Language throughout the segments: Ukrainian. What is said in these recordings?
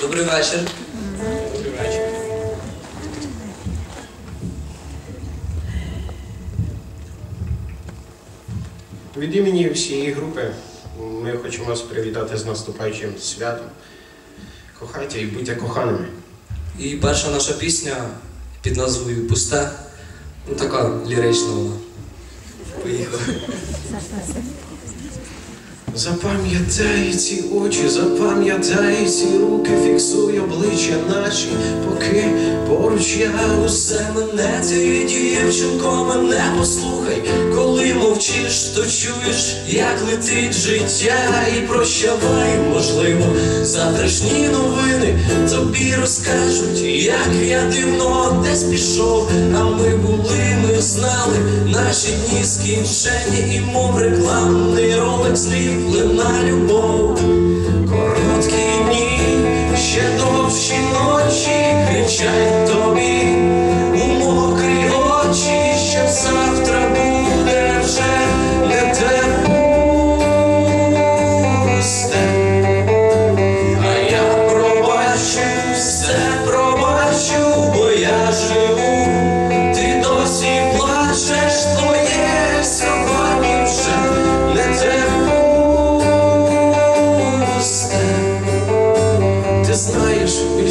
Добрий вечір. Добрий вечір. Від імені всієї групи ми хочемо вас привітати з наступаючим святом. Кохайте і будьте коханими. І перша наша пісня під назвою Пусте. Ну така лірична вона. Поїхали. Запам'ятай ці очі, запам'ятай ці руки, фіксуй обличчя наші, поки поруч я усе мене, ти дівчинко, мене послухай, коли мовчиш, то чуєш, як летить життя, і прощавай, можливо, завтрашні новини. Тобі розкажуть, як я дивно десь пішов, а ми були, ми знали, наші дні скінчені, і мов рекламний ролик зліплена любов.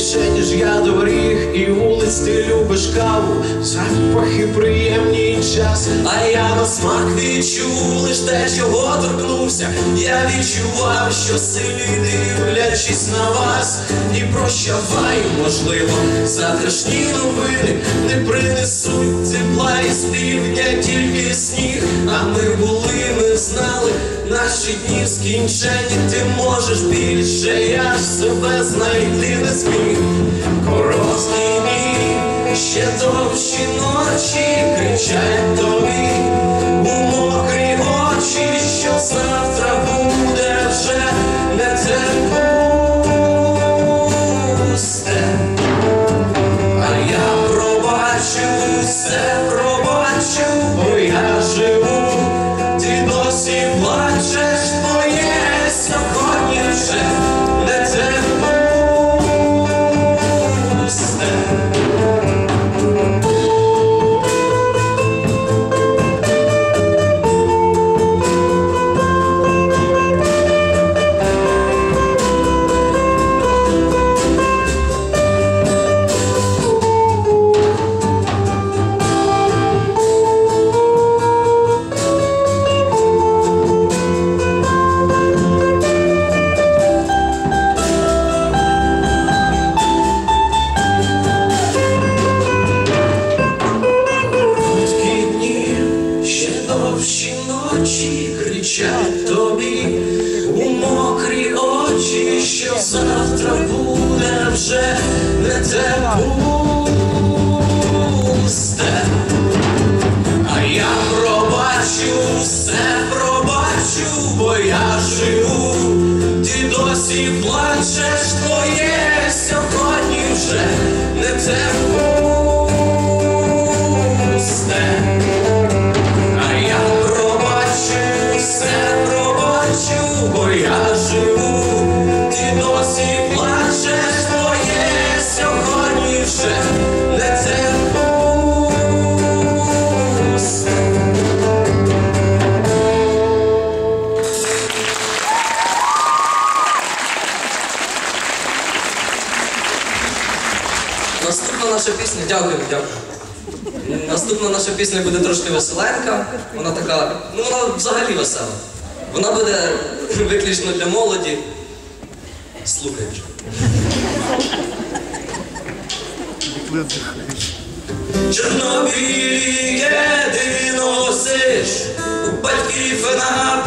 Більше, ніж я доріг, і вулиць ти любиш каву, запахи приємні і час. А я на смак відчув лиш те, чого торкнувся. Я відчував, що силі дивлячись на вас, і прощавай, можливо, завтрашні новини не принесуть тепла і з півдня тільки сніг. А ми були, ми знали, наші дні скінчені, ти можеш більше, я ж себе знайти не зміг. Короткі дні, ще довші ночі кричать тобі що завтра буде вже не те пусте. А я пробачу, все пробачу, бо я живу, ти досі плачеш, твоє Наступна наша пісня, дякую, дякую. Наступна наша пісня буде трошки веселенька. Вона така, ну вона взагалі весела. Вона буде виключно для молоді. Слухай вже. Чорнобілі ти носиш, у батьків на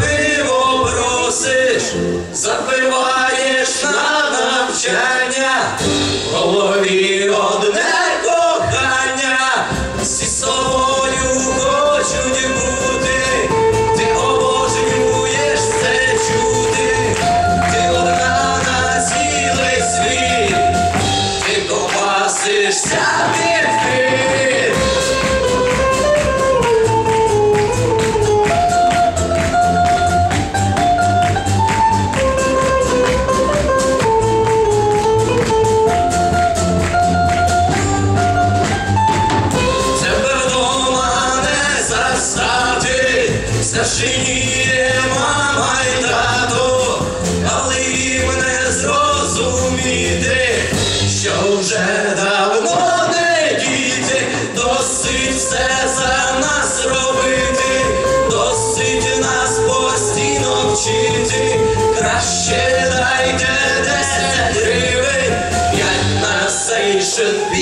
Зажиє мама й тато, але їм зрозуміти, що вже давно не діти, досить все за нас робити, досить нас постійно вчити, краще дайте десять гривень, як нас цей шит.